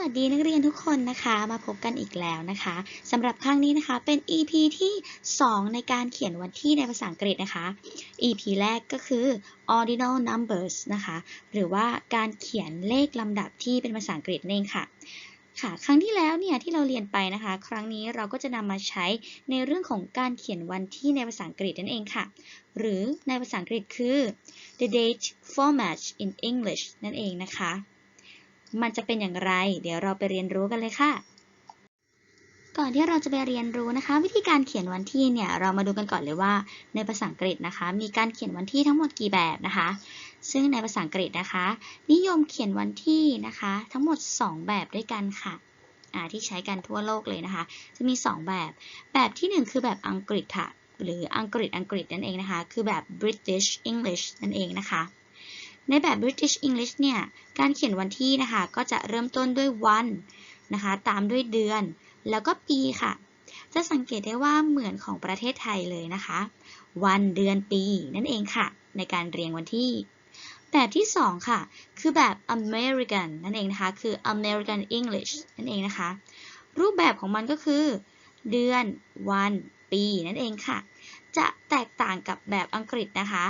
วัสดีนักเรียนทุกคนนะคะมาพบกันอีกแล้วนะคะสำหรับครั้งนี้นะคะเป็น EP ที่ 2 ในการเขียนวันที่ในภาษาอังกฤษนะคะ EP แรกก็คือ ordinal numbers นะคะหรือว่าการเขียนเลขลำดับที่เป็นภาษาอังกฤษนั่นเองค่ะค่ะครั้งที่แล้วเนี่ยที่เราเรียนไปนะคะ ครั้งนี้เราก็จะนำมาใช้ในเรื่องของการเขียนวันที่ในภาษาอังกฤษนั่นเองค่ะ หรือในภาษาอังกฤษคือ the date format in English นั่นเองนะคะ มันจะเป็นอย่างไร เดี๋ยวเราไปเรียนรู้กันเลยค่ะ ก่อนที่เราจะไปเรียนรู้นะคะ วิธีการเขียนวันที่เนี่ยเรามาดูกันก่อนเลยว่า ในภาษาอังกฤษนะคะ มีการเขียนวันที่ทั้งหมดกี่แบบนะคะ ซึ่งในภาษาอังกฤษนะคะ นิยมเขียนวันที่นะคะ ทั้งหมด 2 แบบด้วยกันค่ะอ่าที่ใช้กันทั่วโลกเลยนะคะ จะมี 2 แบบ แบบที่ 1 คือแบบอังกฤษค่ะ หรืออังกฤษอังกฤษนั่นเองนะคะ คือแบบ British English นั่นเองนะคะ ในแบบ British English เนี่ย การเขียนวันที่นะคะ ก็จะเริ่มต้นด้วยวันนะคะ ตามด้วยเดือน แล้วก็ปีค่ะ จะสังเกตได้ว่าเหมือนของประเทศไทยเลยนะคะ วันเดือนปีนั่นเองค่ะ ในการเรียงวันที่ แบบที่ 2 ค่ะ คือแบบ American นั่นเองนะคะ คือ American English นั่นเองนะคะ รูปแบบของมันก็คือ เดือน วัน ปีนั่นเองค่ะ จะแตกต่างกับแบบอังกฤษนะคะ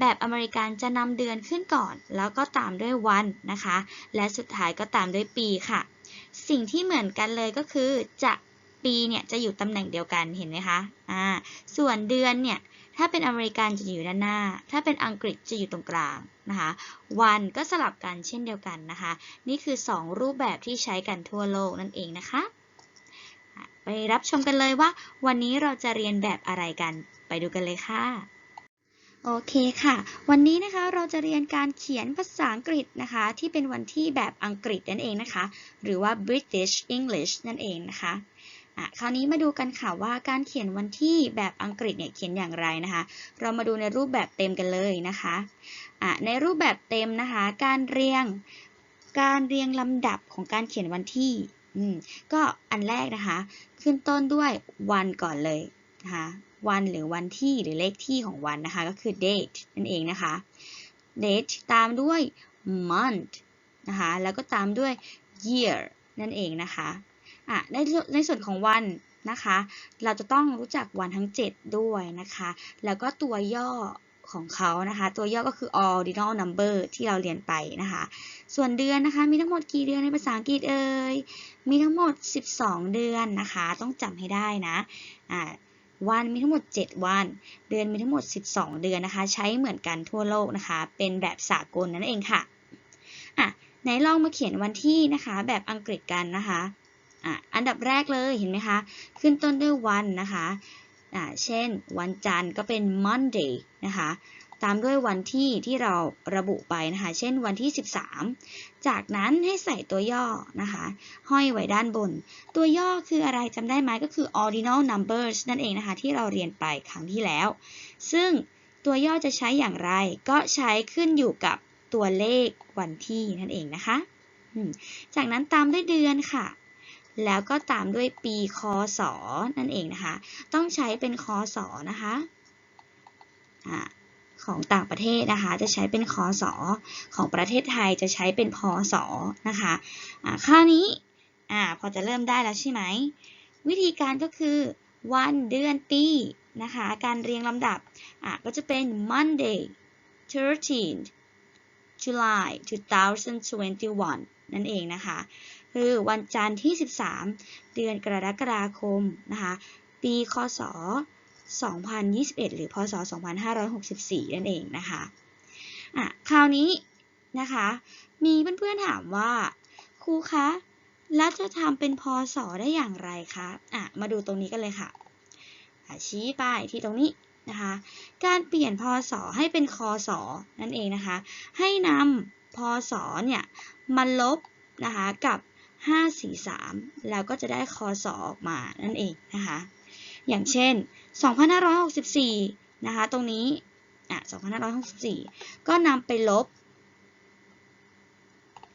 แบบอเมริกันจะนำเดือนขึ้นก่อน แล้วก็ตามด้วยวันนะคะ และสุดท้ายก็ตามด้วยปีค่ะ สิ่งที่เหมือนกันเลยก็คือจะปีเนี่ยจะอยู่ตำแหน่งเดียวกันเห็นไหมคะอ่าส่วนเดือนเนี่ยถ้าเป็นอเมริกันจะอยู่ด้านหน้า ถ้าเป็นอังกฤษจะอยู่ตรงกลางนะคะ วันก็สลับกันเช่นเดียวกันนะคะ นี่คือ 2 รูปแบบที่ใช้กันทั่วโลกนั่นเองนะคะ ไปรับชมกันเลยว่า วันนี้เราจะเรียนแบบอะไรกัน ไปดูกันเลยค่ะ โอเคค่ะ วันนี้นะคะเราจะเรียนการเขียนภาษาอังกฤษนะคะ ที่เป็นวันที่แบบอังกฤษนั่นเองนะคะ หรือว่า British English นั่นเองนะคะอะคราวนี้มาดูกันค่ะว่าการเขียนวันที่แบบอังกฤษเนี่ยเขียนอย่างไรนะคะ เรามาดูในรูปแบบเต็มกันเลยนะคะอะในรูปแบบเต็มนะคะ การเรียงการเรียงลำดับของการเขียนวันที่อืมก็อันแรกนะคะ ขึ้นต้นด้วยวันก่อนเลย นะคะวันหรือวันที่หรือเลขที่ของวันนะคะก็คือ date นั่นเองนะคะ date ตามด้วย month นะคะแล้วก็ตามด้วย year นั่นเองนะคะอะในในส่วนของวันนะคะ เราจะต้องรู้จักวันทั้ง 7 ด้วยนะคะ แล้วก็ตัวย่อของเขานะคะ ตัวย่อก็คือ ordinal number ที่เราเรียนไปนะคะ ส่วนเดือนนะคะ มีทั้งหมดกี่เดือนในภาษาอังกฤษเอ่ย มีทั้งหมด 12 เดือนนะคะ ต้องจำให้ได้นะ อ่า วันมีทั้งหมด 7 วัน เดือนมีทั้งหมด 12 เดือนนะคะ ใช้เหมือนกันทั่วโลกนะคะ เป็นแบบสากลนั่นเองค่ะอะไหนลองมาเขียนวันที่นะคะ แบบอังกฤษกันนะคะอะอันดับแรกเลยเห็นไหมคะ ขึ้นต้นด้วยวันนะคะอะเช่น วันจันทร์ก็เป็น Monday นะคะ ตามด้วยวันที่ที่เราระบุไปนะคะ เช่นวันที่ 13 จากนั้นให้ใส่ตัวย่อนะคะ ห้อยไว้ด้านบน ตัวย่อคืออะไรจำได้ไหมก็คือ ordinal numbers นั่นเองนะคะ ที่เราเรียนไปครั้งที่แล้ว ซึ่งตัวย่อจะใช้อย่างไร ก็ใช้ขึ้นอยู่กับตัวเลขวันที่นั่นเองนะคะ จากนั้นตามด้วยเดือนค่ะแล้วก็ตามด้วยปีคศนั่นเองนะคะ ต้องใช้เป็นคศนะคะอ่า ของต่างประเทศนะคะ จะใช้เป็นคศของประเทศไทยจะใช้เป็นพศนะคะะครานี้อพอจะเริ่มได้แล้วใช่ไหม วิธีการก็คือ วันเดือนปีนะคะ การเรียงลำดับก็จะเป็น Monday 13 July 2021 นั่นเองนะคะ คือวันจันทร์ที่ 13 เดือนกรกฎาคมนะคะ ปีคศ 2021 หรือพศ 2564 นั่นเองนะคะอะคราวนี้นะคะ มีเพื่อนๆถามว่าครูคะแล้วจะทำเป็นพศได้อย่างไรคะอะมาดูตรงนี้กันเลยค่ะชี้ไปที่ตรงนี้นะคะการเปลี่ยนพศให้เป็นคศนั่นเองนะคะ ให้นำพศเนี่ยมาลบนะคะกับ 543 แล้วก็จะได้คศออกมานั่นเองนะคะ อย่างเช่น 2564 นะคะ ตรงนี้ อะ 2564 ก็นำไปลบ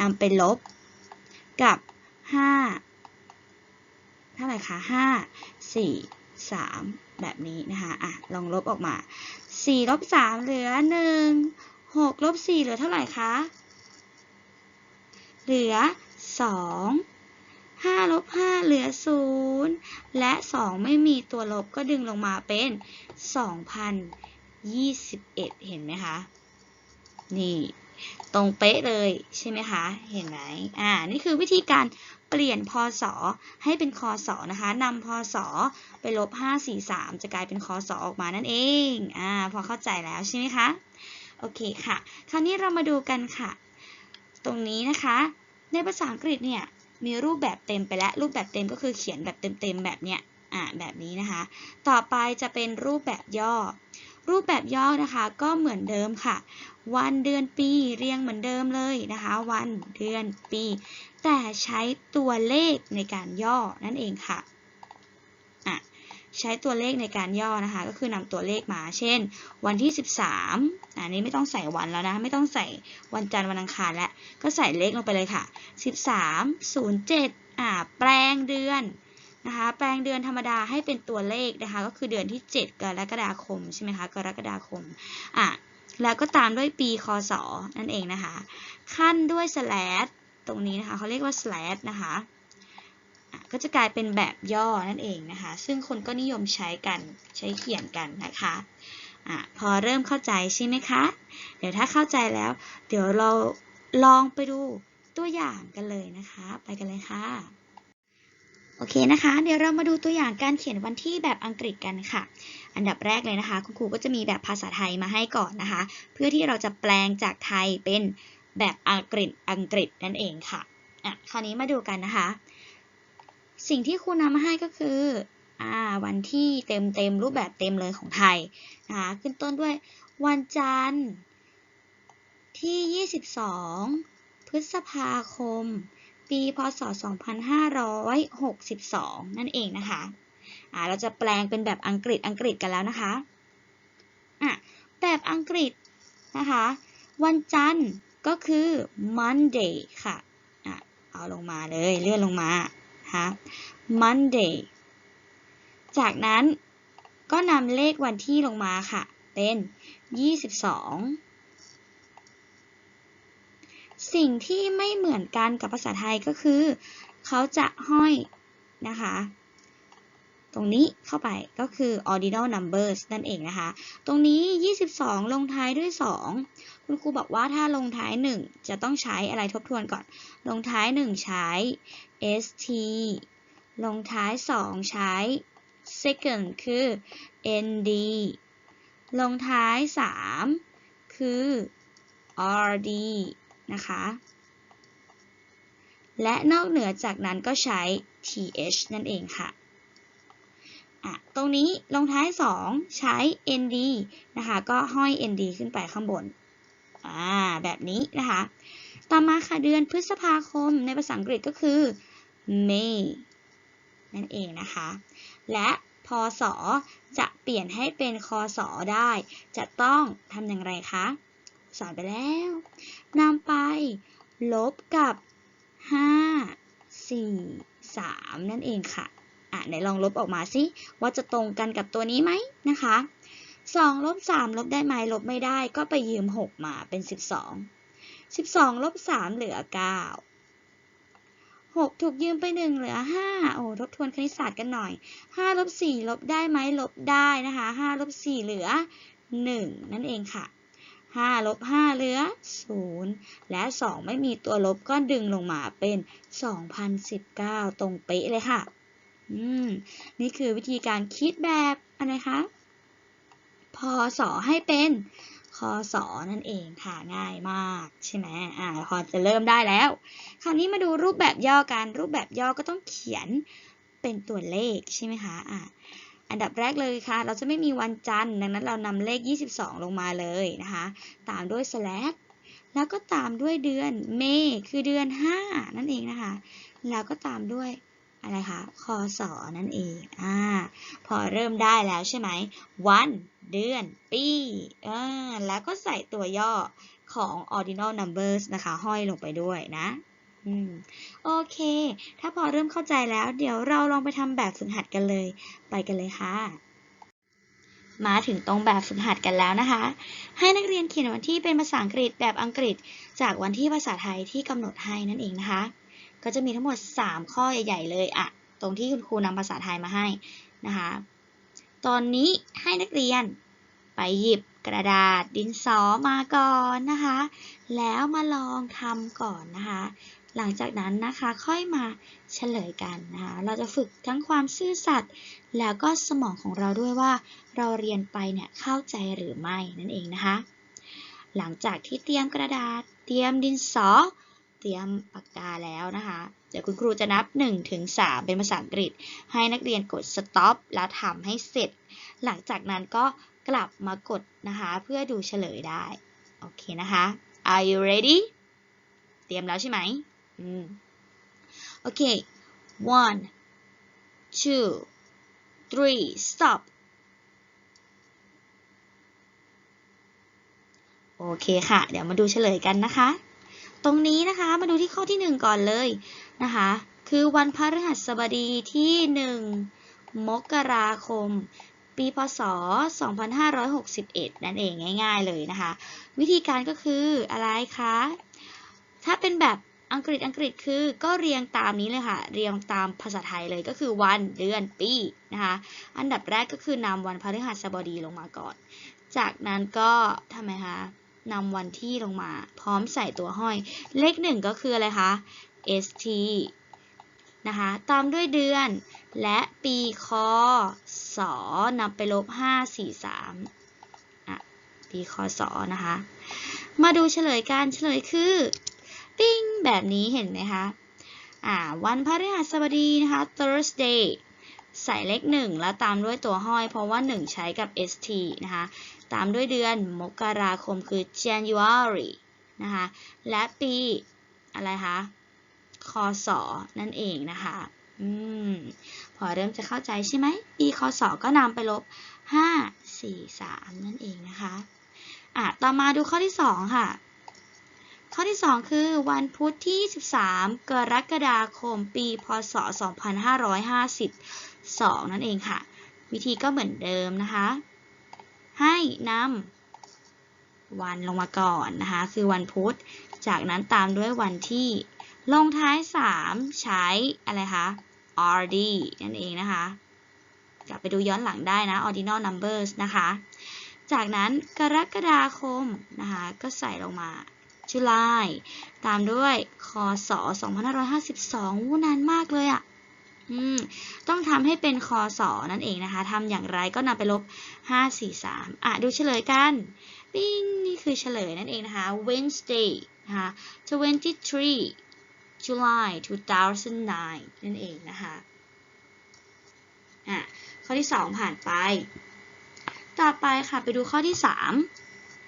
นำไปลบกับ 5 เท่าไหร่คะ 5 4 3 แบบนี้นะคะ อะ ลองลบออกมา 4 ลบ 3 เหลือ 1 6 ลบ 4 เหลือเท่าไหร่คะ เหลือ 2 5ลบ5เหลือ 0 และ 2 ไม่มีตัวลบก็ดึงลงมาเป็น 2021 เห็นไหมคะ นี่ ตรงเป๊ะเลยใช่ไหมคะ เห็นไหมอ่า นี่คือวิธีการเปลี่ยนพศให้เป็นคศนะคะนำพศไปลบ 543 จะกลายเป็นคศออกมานั่นเองอ่าพอเข้าใจแล้วใช่ไหมคะ โอเคค่ะ คราวนี้เรามาดูกันค่ะ ตรงนี้นะคะ ในภาษาอังกฤษเนี่ย มีรูปแบบเต็มไปแล้ว รูปแบบเต็มก็คือเขียนแบบเต็มๆแบบเนี้ยอ่าแบบนี้นะคะ ต่อไปจะเป็นรูปแบบย่อ รูปแบบย่อนะคะก็เหมือนเดิมค่ะ วันเดือนปีเรียงเหมือนเดิมเลยนะคะ วันเดือนปี แต่ใช้ตัวเลขในการย่อนั่นเองค่ะอะ ใช้ตัวเลขในการย่อนะคะ ก็คือนำตัวเลขมา เช่น วันที่ 13อันนี้ไม่ต้องใส่วันแล้วนะ ไม่ต้องใส่วันจันทร์วันอังคารแล้วก็ใส่เลขลงไปเลยค่ะ 13 07อ่าแปลงเดือนนะคะแปลงเดือนธรรมดาให้เป็นตัวเลขนะคะ ก็คือเดือนที่ 7 กรกฎาคมใช่ไหมคะกรกฎาคมอะแล้วก็ตามด้วยปีคศนั่นเองนะคะ ขั้นด้วย slash ตรงนี้นะคะเขาเรียกว่า slash นะคะอะ ก็จะกลายเป็นแบบย่อนั่นเองนะคะ ซึ่งคนก็นิยมใช้กันใช้เขียนกันนะคะอะพอเริ่มเข้าใจใช่ไหมคะ เดี๋ยวถ้าเข้าใจแล้ว เดี๋ยวเราลองไปดูตัวอย่างกันเลยนะคะ ไปกันเลยค่ะ โอเคนะคะ เดี๋ยวเรามาดูตัวอย่างการเขียนวันที่แบบอังกฤษกันค่ะ อันดับแรกเลยนะคะ คุณครูก็จะมีแบบภาษาไทยมาให้ก่อนนะคะ เพื่อที่เราจะแปลงจากไทยเป็นแบบอังกฤษอังกฤษนั่นเองค่ะอะคราวนี้มาดูกันนะคะ สิ่งที่ครูนำมาให้ก็คืออ่าวันที่เต็มเต็มรูปแบบเต็มเลยของไทยนะคะขึ้นต้นด้วยวันจันทร์ที่ 22 พฤษภาคม ปีพศ 2562 นั่นเองนะคะอ่าเราจะแปลงเป็นแบบอังกฤษอังกฤษกันแล้วนะคะอะแบบอังกฤษนะคะ วันจันทร์ก็คือ Monday ค่ะอะเอาลงมาเลยเลื่อนลงมา นะคะ Monday จากนั้นก็นำเลขวันที่ลงมาค่ะ เป็น 22 สิ่งที่ไม่เหมือนกันกับภาษาไทยก็คือ เขาจะห้อยนะคะ ตรงนี้เข้าไปก็คือ ordinal numbers นั่นเองนะคะ ตรงนี้ 22 ลงท้ายด้วย 2 คุณครูบอกว่าถ้าลงท้าย 1 จะต้องใช้อะไรทบทวนก่อน ลงท้าย 1 ใช้ st ลงท้าย 2 ใช้ second คือ nd ลงท้าย 3 คือ rd นะคะ และนอกเหนือจากนั้นก็ใช้ th นั่นเองค่ะอะ ตรงนี้ลงท้าย 2 ใช้ nd นะคะ ก็ห้อย nd ขึ้นไปข้างบน อ่า แบบนี้นะคะ ต่อมาค่ะเดือนพฤษภาคมในภาษาอังกฤษก็คือ May นั่นเองนะคะ และพศจะเปลี่ยนให้เป็นคศได้ จะต้องทำอย่างไรคะสอนไปแล้วนำไป ลบกับ 5 4 3 นั่นเองค่ะอะไหนลองลบออกมาสิว่าจะตรงกันกับตัวนี้ไหมนะคะ2ลบ3ลบได้ไหมลบไม่ได้ก็ไปยืม 6 มาเป็น 12 12ลบ3เหลือ 9 6 ถูกยืมไป 1 เหลือ 5 โอ้ทบทวนคณิตศาสตร์กันหน่อย 5 ลบ 4 ลบได้ไหมลบได้นะคะ5ลบ 4 เหลือ 1 นั่นเองค่ะ 5 ลบ 5 เหลือ 0 และ 2 ไม่มีตัวลบก็ดึงลงมาเป็น 2019 ตรงเป๊ะเลยค่ะ อืม นี่คือวิธีการคิดแบบอะไรคะพศให้เป็น คศนั่นเองค่ะง่ายมากใช่ไหมอ่าพอจะเริ่มได้แล้ว คราวนี้มาดูรูปแบบย่อกันรูปแบบย่อก็ต้องเขียนเป็นตัวเลขใช่ไหมคะอ่าอันดับแรกเลยค่ะ เราจะไม่มีวันจันทร์ดังนั้นเรานำเลข 22 ลงมาเลยนะคะ ตามด้วย slash แล้วก็ตามด้วยเดือนเมคือเดือน 5 นั่นเองนะคะ แล้วก็ตามด้วย อะไรคะคศนั่นเองอ่าพอเริ่มได้แล้วใช่ไหม วัน เดือน ปีอ่าแล้วก็ใส่ตัวย่อของ ordinal numbers นะคะ ห้อยลงไปด้วยนะอืมโอเค ถ้าพอเริ่มเข้าใจแล้ว เดี๋ยวเราลองไปทำแบบฝึกหัดกันเลย ไปกันเลยค่ะ มาถึงตรงแบบฝึกหัดกันแล้วนะคะ ให้นักเรียนเขียนวันที่เป็นภาษาอังกฤษแบบอังกฤษ จากวันที่ภาษาไทยที่กำหนดให้นั่นเองนะคะ ก็จะมีทั้งหมด 3 ข้อใหญ่ๆเลยอะตรงที่คุณครูนำภาษาไทยมาให้นะคะ ตอนนี้ให้นักเรียนไปหยิบกระดาษดินสอมาก่อนนะคะ แล้วมาลองทำก่อนนะคะ หลังจากนั้นนะคะค่อยมาเฉลยกันนะคะ เราจะฝึกทั้งความซื่อสัตย์แล้วก็สมองของเราด้วยว่า เราเรียนไปเนี่ยเข้าใจหรือไม่นั่นเองนะคะ หลังจากที่เตรียมกระดาษเตรียมดินสอ เตรียมปากกาแล้วนะคะ เดี๋ยวคุณครูจะนับ 1 ถึง 3 เป็นภาษาอังกฤษ ให้นักเรียนกด stop แล้วทำให้เสร็จ หลังจากนั้นก็กลับมากดนะคะ เพื่อดูเฉลยได้ โอเคนะคะ Are you ready เตรียมแล้วใช่ไหมอืมโอเค one two three stop โอเคค่ะ เดี๋ยวมาดูเฉลยกันนะคะ ตรงนี้นะคะมาดูที่ข้อที่ 1 ก่อนเลยนะคะ คือวันพฤหัสบดีที่ 1 มกราคม ปีพศ 2561 นั่นเองง่าย ๆเลยนะคะ วิธีการก็คืออะไรคะ ถ้าเป็นแบบอังกฤษอังกฤษคือก็เรียงตามนี้เลยค่ะ เรียงตามภาษาไทยเลยก็คือวันเดือนปีนะคะอันดับแรกก็คือนำวันพฤหัสบดีลงมาก่อน จากนั้นก็ทำไมคะ นำวันที่ลงมา พร้อมใส่ตัวห้อย เลขหนึ่งก็คืออะไรคะ st นะคะ ตามด้วยเดือน และปีคศนำไปลบ 5 4 3อะปีคศนะคะ มาดูเฉลยการเฉลยคือ ปิ้งแบบนี้เห็นไหมคะ อ่า วันพฤหัสบดีนะคะ Thursday ใส่เลขหนึ่งแล้วตามด้วยตัวห้อย เพราะว่า 1 ใช้กับ st นะคะ ตามด้วยเดือนมกราคมคือ January นะคะ และปีอะไรคะ คศ นั่นเองนะคะ อืม พอเริ่มจะเข้าใจใช่ไหม ปีคศ ก็นำไปลบ 5 4 3 นั่นเองนะคะ อะ ต่อมาดูข้อที่ 2 ค่ะ ข้อที่ 2 คือวันพุธที่ 13 กรกฎาคม ปี พศ 2552 นั่นเองค่ะ วิธีก็เหมือนเดิมนะคะ ให้นำวันลงมาก่อนนะคะ คือวันพุธ จากนั้นตามด้วยวันที่ ลงท้าย 3 ใช้อะไรคะ rd นั่นเองนะคะกลับไปดูย้อนหลังได้นะ ordinal numbers นะคะ จากนั้นกรกฎาคมนะคะ ก็ใส่ลงมา July ตามด้วยคศ2552วู้นานมากเลยอะ่ะ ต้องทำให้เป็นคศนั่นเองนะคะทำอย่างไรก็นำไปลบ 5 4 3 อะ ดูเฉลยกันปิ้งนี่คือเฉลยนั่นเองนะคะ Wednesday นะคะ23 July 2009 นั่นเองนะคะอะข้อที่ 2 ผ่านไป ต่อไปค่ะไปดูข้อที่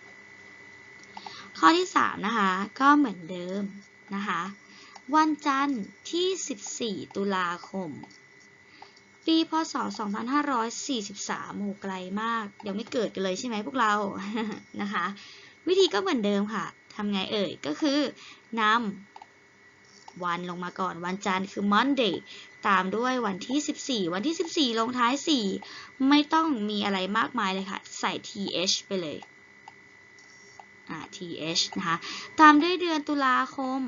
3 ข้อที่ 3 นะคะ ก็เหมือนเดิมนะคะ วันจันทร์ที่ 14 ตุลาคม ปีพศ 2543โหไกลมากเดี๋ยวไม่เกิดกันเลยใช่ไหมพวกเรา นะคะ วิธีก็เหมือนเดิมค่ะทำไงเอ่ย ก็คือนำวันลงมาก่อน วันจันทร์คือ Monday ตามด้วยวันที่ 14 วันที่ 14 ลงท้าย 4 ไม่ต้องมีอะไรมากมายเลยค่ะ ใส่ th ไปเลย th นะคะ ตามด้วยเดือนตุลาคม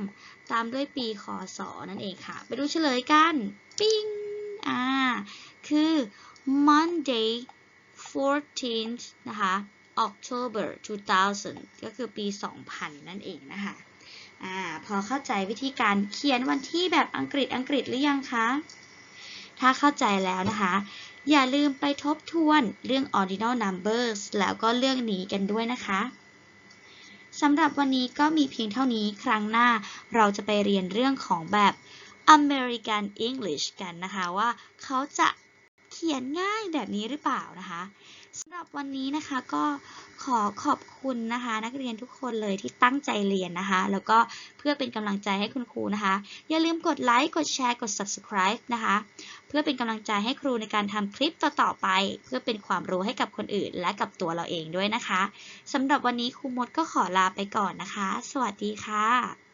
ตามด้วยปีคศนั่นเองค่ะ ไปดูเฉลยกัน ปิ้ง อ่า คือ Monday 14th นะคะ October 2000 ก็คือปี 2000 นั่นเองนะคะ อ่า พอเข้าใจวิธีการเขียนวันที่แบบอังกฤษอังกฤษหรือยังคะ ถ้าเข้าใจแล้วนะคะ อย่าลืมไปทบทวนเรื่อง ordinal numbers แล้วก็เรื่องนี้กันด้วยนะคะ สำหรับวันนี้ก็มีเพียงเท่านี้ครั้งหน้าเราจะไปเรียนเรื่องของแบบ American English กันนะคะว่าเขาจะเขียนง่ายแบบนี้หรือเปล่านะคะ สำหรับวันนี้นะคะก็ขอขอบคุณนะคะ นักเรียนทุกคนเลยที่ตั้งใจเรียนนะคะ แล้วก็เพื่อเป็นกำลังใจให้คุณครูนะคะ อย่าลืมกดไลค์กดแชร์กด subscribe นะคะ เพื่อเป็นกำลังใจให้ครูในการทำคลิปต่อๆไป เพื่อเป็นความรู้ให้กับคนอื่น และกับตัวเราเองด้วยนะคะสำหรับวันนี้ครูมดก็ขอลาไปก่อนนะคะ สวัสดีค่ะ